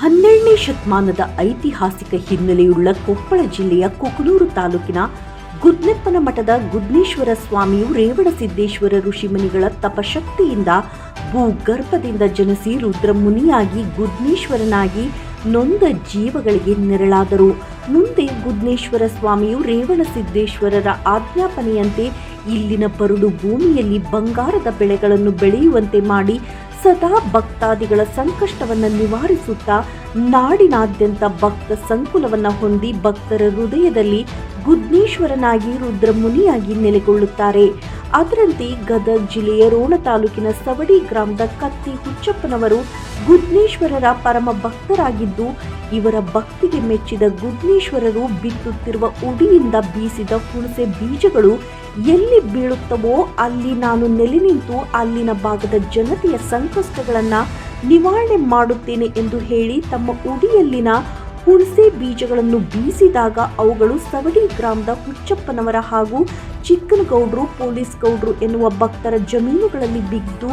ಹನ್ನೆರಡನೇ ಶತಮಾನದ ಐತಿಹಾಸಿಕ ಹಿನ್ನೆಲೆಯುಳ್ಳ ಕೊಪ್ಪಳ ಜಿಲ್ಲೆಯ ಕುಕನೂರು ತಾಲೂಕಿನ ಗುದ್ನೆಪ್ಪನ ಮಠದ ಗುದ್ನೇಶ್ವರ ಸ್ವಾಮಿಯು ರೇವಣಸಿದ್ದೇಶ್ವರ ಋಷಿಮುನಿಗಳ ತಪಶಕ್ತಿಯಿಂದ ಭೂಗರ್ಭದಿಂದ ಜನಿಸಿ ರುದ್ರಮುನಿಯಾಗಿ ಗುದ್ನೇಶ್ವರನಾಗಿ ನೊಂದ ಜೀವಗಳಿಗೆ ನೆರಳಾದರು. ಮುಂದೆ ಗುದ್ನೇಶ್ವರ ಸ್ವಾಮಿಯು ರೇವಣಸಿದ್ದೇಶ್ವರರ ಆಜ್ಞಾಪನೆಯಂತೆ ಇಲ್ಲಿನ ಬರುಡು ಭೂಮಿಯಲ್ಲಿ ಬಂಗಾರದ ಬೆಳೆಗಳನ್ನು ಬೆಳೆಯುವಂತೆ ಮಾಡಿ ಸದಾ ಭಕ್ತಾದಿಗಳ ಸಂಕಷ್ಟವನ್ನು ನಿವಾರಿಸುತ್ತಾ ನಾಡಿನಾದ್ಯಂತ ಭಕ್ತ ಸಂಕುಲವನ್ನ ಹೊಂದಿ ಭಕ್ತರ ಹೃದಯದಲ್ಲಿ ಗುದ್ನೇಶ್ವರನಾಗಿ ರುದ್ರಮುನಿಯಾಗಿ ನೆಲೆಗೊಳ್ಳುತ್ತಾರೆ. ಅದರಂತೆ ಗದಗ ಜಿಲ್ಲೆಯ ರೋಣ ತಾಲೂಕಿನ ಸವಡಿ ಗ್ರಾಮದ ಕತ್ತಿ ಹುಚ್ಚಪ್ಪನವರು ಗುದ್ನೇಶ್ವರರ ಪರಮ ಭಕ್ತರಾಗಿದ್ದು, ಇವರ ಭಕ್ತಿಗೆ ಮೆಚ್ಚಿದ ಗುದ್ನೇಶ್ವರರು ಬಿತ್ತುತ್ತಿರುವ ಉಡಿಯಿಂದ ಬೀಸಿದ ಹುಣಸೆ ಬೀಜಗಳು ಎಲ್ಲಿ ಬೀಳುತ್ತವೋ ಅಲ್ಲಿ ನಾನು ನೆಲೆ ನಿಂತು ಅಲ್ಲಿನ ಭಾಗದ ಜನತೆಯ ಸಂಕಷ್ಟಗಳನ್ನು ನಿವಾರಣೆ ಮಾಡುತ್ತೇನೆ ಎಂದು ಹೇಳಿ ತಮ್ಮ ಉಡಿಯಲ್ಲಿನ ಹುಣಸೆ ಬೀಜಗಳನ್ನು ಬೀಸಿದಾಗ ಅವುಗಳು ಸವಡಿ ಗ್ರಾಮದ ಹುಚ್ಚಪ್ಪನವರ ಹಾಗೂ ಚಿಕ್ಕನಗೌಡ್ರು, ಪೊಲೀಸ್ ಗೌಡ್ರು ಎನ್ನುವ ಭಕ್ತರ ಜಮೀನುಗಳಲ್ಲಿ ಬಿದ್ದು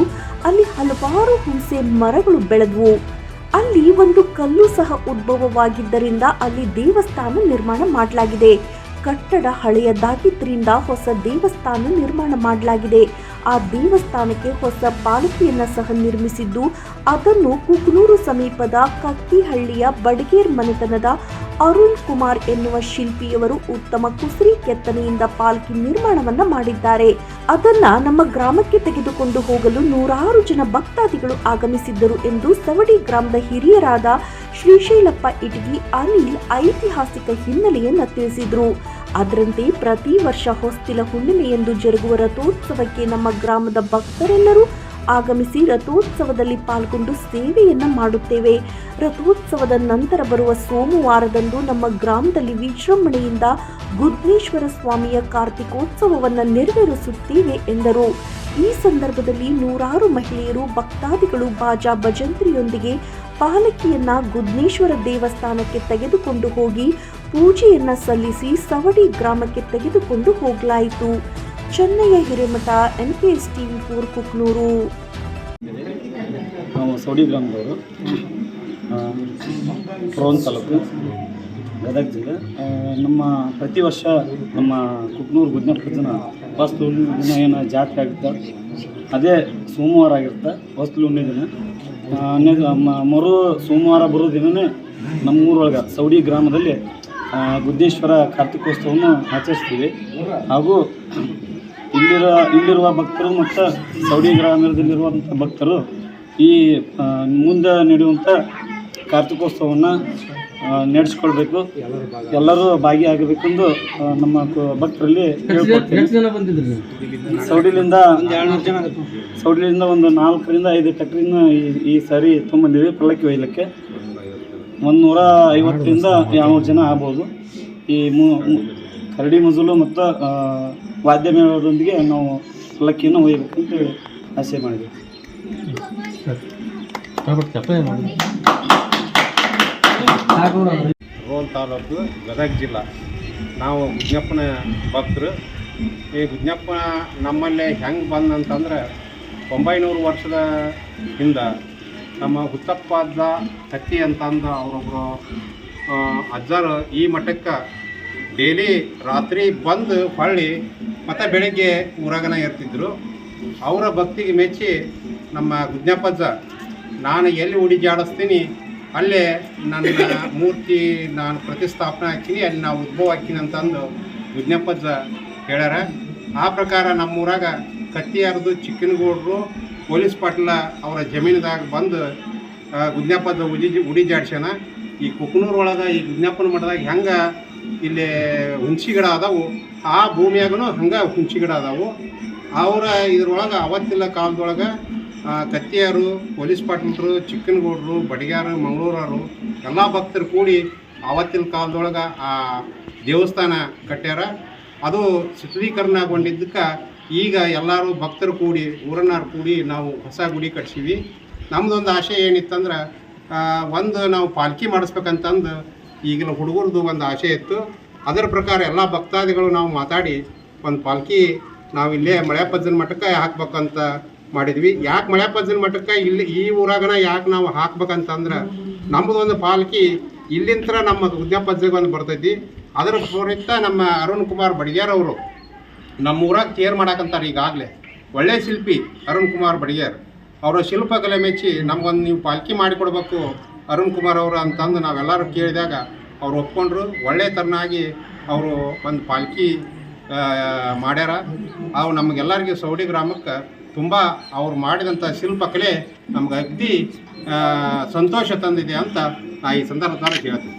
ಅಲ್ಲಿ ಹಲವಾರು ಹುಣಸೆ ಮರಗಳು ಬೆಳೆದವು. ಅಲ್ಲಿ ಒಂದು ಕಲ್ಲು ಸಹ ಉದ್ಭವವಾಗಿದ್ದರಿಂದ ಅಲ್ಲಿ ದೇವಸ್ಥಾನ ನಿರ್ಮಾಣ ಮಾಡಲಾಗಿದೆ. ಕಟ್ಟಡ ಹಳೆಯದಾಗಿದ್ದರಿಂದ ಹೊಸ ದೇವಸ್ಥಾನ ನಿರ್ಮಾಣ ಮಾಡಲಾಗಿದೆ. ಆ ದೇವಸ್ಥಾನಕ್ಕೆ ಹೊಸ ಪಾಲಿಕೆಯನ್ನ ಸಹ ನಿರ್ಮಿಸಿದ್ದು, ಅದನ್ನು ಕುಕನೂರು ಸಮೀಪದ ಕಕ್ಕಿಹಳ್ಳಿಯ ಬಡಗೇರ್ ಮನೆತನದ ಅರುಣ್ ಕುಮಾರ್ ಎನ್ನುವ ಶಿಲ್ಪಿಯವರು ಉತ್ತಮ ಕುಸರಿ ಕೆತ್ತನೆಯಿಂದ ಪಾಲ್ಕಿ ನಿರ್ಮಾಣವನ್ನ ಮಾಡಿದ್ದಾರೆ. ಅದನ್ನ ನಮ್ಮ ಗ್ರಾಮಕ್ಕೆ ತೆಗೆದುಕೊಂಡು ಹೋಗಲು ನೂರಾರು ಜನ ಭಕ್ತಾದಿಗಳು ಆಗಮಿಸಿದ್ದರು ಎಂದು ಸವಡಿ ಗ್ರಾಮದ ಹಿರಿಯರಾದ ಶ್ರೀಶೈಲಪ್ಪ ಇಟಗಿ ಅನಿಲ್ ಐತಿಹಾಸಿಕ ಹಿನ್ನೆಲೆಯನ್ನ ತಿಳಿಸಿದ್ರು. ಅದರಂತೆ ಪ್ರತಿ ವರ್ಷ ಹೊಸ್ತಿಲ ಹುಣ್ಣಿಮೆಯಂದು ಜರುಗುವ ರಥೋತ್ಸವಕ್ಕೆ ನಮ್ಮ ಗ್ರಾಮದ ಭಕ್ತರೆಲ್ಲರೂ ಆಗಮಿಸಿ ರಥೋತ್ಸವದಲ್ಲಿ ಪಾಲ್ಗೊಂಡು ಸೇವೆಯನ್ನು ಮಾಡುತ್ತೇವೆ. ರಥೋತ್ಸವದ ನಂತರ ಬರುವ ಸೋಮವಾರದಂದು ನಮ್ಮ ಗ್ರಾಮದಲ್ಲಿ ವಿಜೃಂಭಣೆಯಿಂದ ಗುದ್ನೇಶ್ವರ ಸ್ವಾಮಿಯ ಕಾರ್ತಿಕೋತ್ಸವವನ್ನು ನೆರವೇರಿಸುತ್ತೇವೆ ಎಂದರು. ಈ ಸಂದರ್ಭದಲ್ಲಿ ನೂರಾರು ಮಹಿಳೆಯರು, ಭಕ್ತಾದಿಗಳು, ಬಾಜಾ ಭಜಂತ್ರಿಯೊಂದಿಗೆ ಪಾಲಕಿಯನ್ನ ಗುದ್ನೇಶ್ವರ ದೇವಸ್ಥಾನಕ್ಕೆ ತೆಗೆದುಕೊಂಡು ಹೋಗಿ ಪೂಜೆಯನ್ನ ಸಲ್ಲಿಸಿ ಸವಡಿ ಗ್ರಾಮಕ್ಕೆ ತೆಗೆದುಕೊಂಡು ಹೋಗಲಾಯಿತು. Chennayya Hiremath N K S TV four Kuknur ನಾವು ಸೌಡಿ ಗ್ರಾಮದವರು. ಪ್ರೋನ್ ತಾಲೂಕು, ಗದಗ ಜಿಲ್ಲೆ. ನಮ್ಮ ಪ್ರತಿ ವರ್ಷ ನಮ್ಮ ಕುಕ್ನೂರು ಗುದ್ನಪ್ಪ ಜನ ವಸ್ತು ದಿನ ಏನು ಜಾತ್ರೆ ಆಗುತ್ತೆ. ಅದೇ ಸೋಮವಾರ ಆಗಿರುತ್ತೆ ವಸ್ತು ಹುಣ್ಣಿಮೆ ದಿನ. ಮರು ಸೋಮವಾರ ಬರೋ ದಿನವೇ ನಮ್ಮ ಊರೊಳಗೆ ಸೌಡಿ ಗ್ರಾಮದಲ್ಲಿ ಆ, ಗುದ್ದೇಶ್ವರ ಕಾರ್ತಿಕೋತ್ಸವವನ್ನು ಆಚರಿಸ್ತೀವಿ. ಹಾಗೂ ಇಲ್ಲಿರುವ ಇಲ್ಲಿರುವ ಭಕ್ತರು ಮತ್ತು ಸೌಡಿ ಗ್ರಾಮದಲ್ಲಿರುವಂಥ ಭಕ್ತರು ಈ ಮುಂದೆ ನಡೆಯುವಂಥ ಕಾರ್ತಿಕೋತ್ಸವವನ್ನು ನಡೆಸ್ಕೊಳ್ಬೇಕು. ಎಲ್ಲರೂ ಭಾಗಿಯಾಗಬೇಕೆಂದು ನಮ್ಮ ಭಕ್ತರಲ್ಲಿ ಸೌಡಿಲಿಂದ ಸೌಡಿಲಿಂದ ಒಂದು ನಾಲ್ಕರಿಂದ ಐದು ಟ್ಯಾಕ್ಟ್ರಿನ ಈ ಈ ಸಾರಿ ತೊಗೊಂಬಂದಿವಿ ಪಲ್ಲಕ್ಕಿ ಒಯ್ಯಲಿಕ್ಕೆ. ಒಂದು ನೂರ ಐವತ್ತರಿಂದ ಎರಡುನೂರು ಜನ ಆಗ್ಬೋದು. ಈ ಮೂ ಕರಡಿ ಮಜಲು ಮತ್ತು ವಾದ್ಯ ಮೇಳದೊಂದಿಗೆ ನಾವು ಲಕ್ಕಿಯನ್ನು ಅಂತ ಹೇಳಿ ಆಸೆ ಮಾಡಿದ್ವಿ. ತಾಲೂಕು ಗದಗ ಜಿಲ್ಲಾ. ನಾವು ವಿಜ್ಞಾಪನ ಭಕ್ತರು. ಈ ವಿಜ್ಞಾಪನ ನಮ್ಮಲ್ಲಿ ಹೆಂಗೆ ಬಂದಂತಂದ್ರೆ, ಒಂಬೈನೂರು ವರ್ಷದ ಹಿಂದೆ ನಮ್ಮ ಹುತ್ತಪ್ಪದ ಕತ್ತಿ ಅಂತಂದು ಅವರೊಬ್ಬರು ಅಜ್ಜರು ಈ ಮಠಕ್ಕೆ ಡೈಲಿ ರಾತ್ರಿ ಬಂದು ಹೊಳ್ಳಿ ಮತ್ತು ಬೆಳಗ್ಗೆ ಊರಾಗನ ಇರ್ತಿದ್ರು. ಅವರ ಭಕ್ತಿಗೆ ಮೆಚ್ಚಿ ನಮ್ಮ ಗುಜ್ಞಪ್ಪಜ್ಜ, ನಾನು ಎಲ್ಲಿ ಉಡಿ ಜಾಡಿಸ್ತೀನಿ ಅಲ್ಲೇ ನನ್ನ ಮೂರ್ತಿ ನಾನು ಪ್ರತಿಷ್ಠಾಪನೆ ಹಾಕ್ತೀನಿ, ಅಲ್ಲಿ ನಾವು ಉದ್ಭವ ಹಾಕ್ತೀನಿ ಅಂತಂದು ಗುಜ್ಞಪ್ಪಜ್ಜ ಹೇಳ್ಯಾರ. ಆ ಪ್ರಕಾರ ನಮ್ಮೂರಾಗ ಕತ್ತಿಯಾರದು, ಚಿಕ್ಕನಗೌಡರು ಪೊಲೀಸ್ ಪಾಟ್ಲ ಅವರ ಜಮೀನದಾಗ ಬಂದು ಆ, ಗುಜ್ಞಪ್ಪದ ಉಡಿ ಜಾಡ್ಸ್ಯಾನ. ಈ ಕುಕ್ನೂರು ಒಳಗೆ ಈ ವಿಜ್ಞಾಪನ ಮಠದಾಗ ಹೆಂಗೆ ಇಲ್ಲಿ ಹುಣಸಿ ಗಿಡ ಅದಾವು ಆ ಭೂಮಿಯಾಗೂ ಹಂಗೆ ಹುಣಸಿ ಗಿಡ ಅದಾವು. ಅವರ ಇದ್ರೊಳಗೆ ಅವತ್ತಿಲ್ಲ ಕಾಲದೊಳಗೆ ಕತ್ತಿಯಾರು ಪೊಲೀಸ್ ಪಾಟ್ಲರು ಚಿಕ್ಕನಗೌಡರು ಬಡಿಗಾರು ಮಂಗಳೂರವರು ಎಲ್ಲ ಭಕ್ತರು ಕೂಡಿ ಆವತ್ತಿನ ಕಾಲದೊಳಗೆ ಆ ದೇವಸ್ಥಾನ ಕಟ್ಟ್ಯಾರ ಅದು ಶಿಥಿಲೀಕರಣಗೊಂಡಿದ್ದಕ್ಕೆ ಈಗ ಎಲ್ಲರೂ ಭಕ್ತರು ಕೂಡಿ, ಊರನ್ನಾರು ಕೂಡಿ ನಾವು ಹೊಸ ಗುಡಿ ಕಟ್ಸೀವಿ. ನಮ್ಮದೊಂದು ಆಶೆ ಏನಿತ್ತಂದ್ರೆ ಒಂದು ನಾವು ಪಾಲ್ಕಿ ಮಾಡಿಸ್ಬೇಕಂತಂದು ಈಗಿನ ಹುಡುಗರದು ಒಂದು ಆಶೆ ಇತ್ತು. ಅದರ ಪ್ರಕಾರ ಎಲ್ಲ ಭಕ್ತಾದಿಗಳು ನಾವು ಮಾತಾಡಿ ಒಂದು ಪಾಲ್ಕಿ ನಾವು ಇಲ್ಲೇ ಮಳೆಪಜ್ಜನ ಮಠಕ್ಕೆ ಹಾಕ್ಬೇಕಂತ ಮಾಡಿದ್ವಿ. ಯಾಕೆ ಮಳೆಪಜ್ಜನ ಮಠಕ್ಕೆ ಇಲ್ಲಿ ಈ ಊರಾಗನ ಯಾಕೆ ನಾವು ಹಾಕ್ಬೇಕಂತಂದ್ರೆ ನಮ್ಮದೊಂದು ಪಾಲ್ಕಿ ಇಲ್ಲಿಂತ್ರ ನಮ್ಮ ಗುದ್ಯಪ್ಪಜ್ಜಿಗೆ ಒಂದು ಬರ್ತೈತಿ. ಅದರ ಪೂರಿತ ನಮ್ಮ ಅರುಣ್ ಕುಮಾರ್ ಬಡಿಗೇರ್ ಅವರು ನಮ್ಮ ಊರಾಗ ತೇರ್ ಮಾಡಾಕಂತಾರೆ ಈಗಾಗಲೇ. ಒಳ್ಳೆ ಶಿಲ್ಪಿ ಅರುಣ್ ಕುಮಾರ್ ಬಡಿಗೇರ್. ಅವರ ಶಿಲ್ಪಕಲೆ ಮೆಚ್ಚಿ ನಮಗೊಂದು ನೀವು ಪಾಲ್ಕಿ ಮಾಡಿಕೊಡ್ಬೇಕು ಅರುಣ್ ಕುಮಾರ್ ಅವರು ಅಂತಂದು ನಾವೆಲ್ಲರೂ ಕೇಳಿದಾಗ ಅವ್ರು ಒಪ್ಕೊಂಡ್ರು. ಒಳ್ಳೆ ತರನಾಗಿ ಅವರು ಒಂದು ಪಾಲ್ಕಿ ಮಾಡ್ಯಾರ. ಅವು ನಮಗೆಲ್ಲರಿಗೆ ಸೌಡಿ ಗ್ರಾಮಕ್ಕೆ ತುಂಬ ಅವ್ರು ಮಾಡಿದಂಥ ಶಿಲ್ಪಕಲೆ ನಮ್ಗೆ ಅಗ್ದಿ ಸಂತೋಷ ತಂದಿದೆ ಅಂತ ನಾ ಈ ಸಂದರ್ಭದಲ್ಲಿ ಹೇಳ್ತೀನಿ.